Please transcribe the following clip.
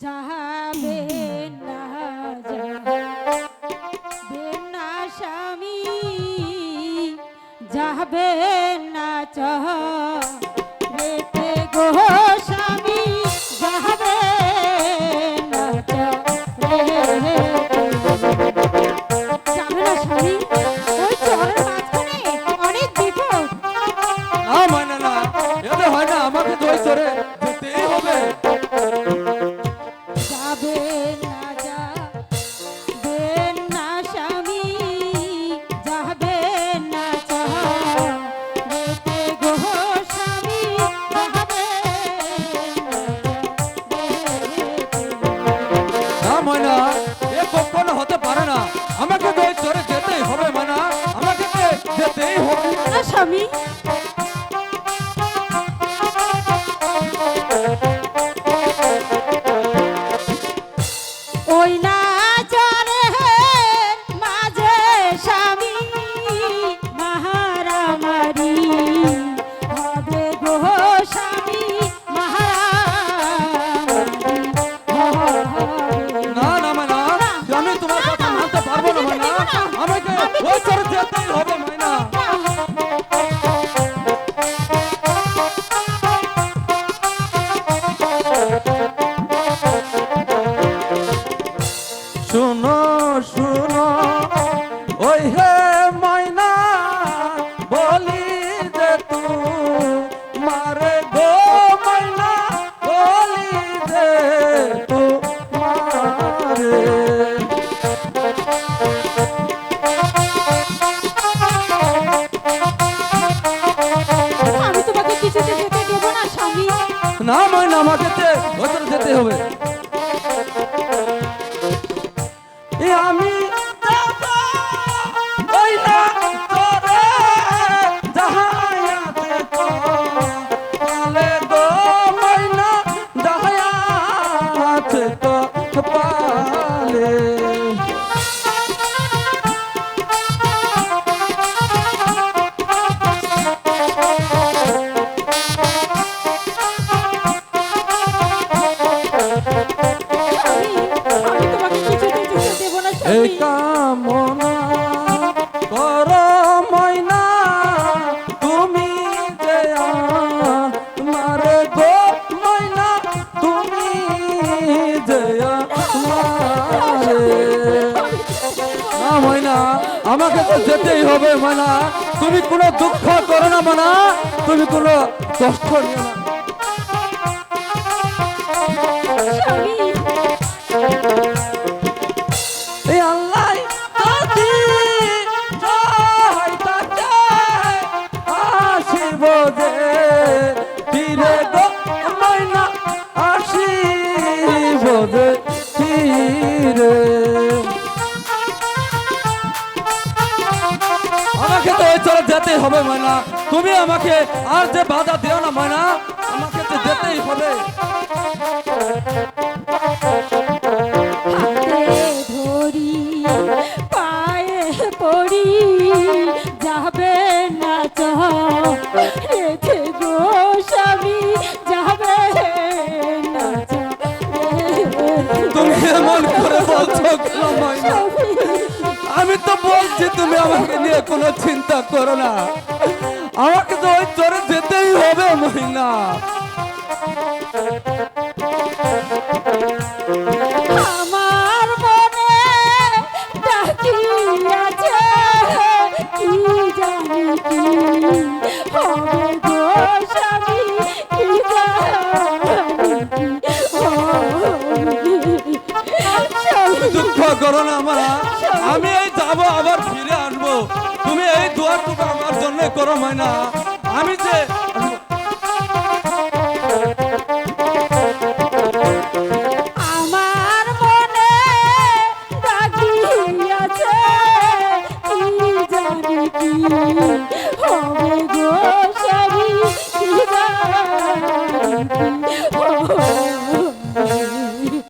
যাবে না যাবে না স্বামী যাবে না চরেতে গো স্বামী যাবে না চরে যাবে না স্বামী? ওই না এ কখনো হতে পারে না। আমাকে তো চরে যেতেই হবে মানা আমাকে যেতেই হবে। স্বামী। ওই চরে যেতেই হবে মাইনা। শুনো মারে না ময়না আমাকে যেতে হবে। এই তুমি ময়না আমাকে তো যেতেই হবে ময়না। তুমি কোনো দুঃখ করো না মনা তুমি কোনো কষ্ট নিও না। আমাকে তো ওই চলে যেতে হবে, ময়না। তুমি আমাকে আর যে বাধা দিও না, ময়না। আমাকে তো যেতেই হবে। আমাকে নিয়ে কোনো চিন্তা করো না। আমাকে তো ওই চরে যেতেই হবে মহিনা। আমার মনে ডাকি আছে কি জানি কি হবে গো স্বামী কি জানি কি হবে। স্বামী দুঃখ করো না আমার আমি এই যাব আবার ফিরে তুমি এই দুয়ারটুকু আমার জন্য করো মাইনা। আমি যে আমার মনে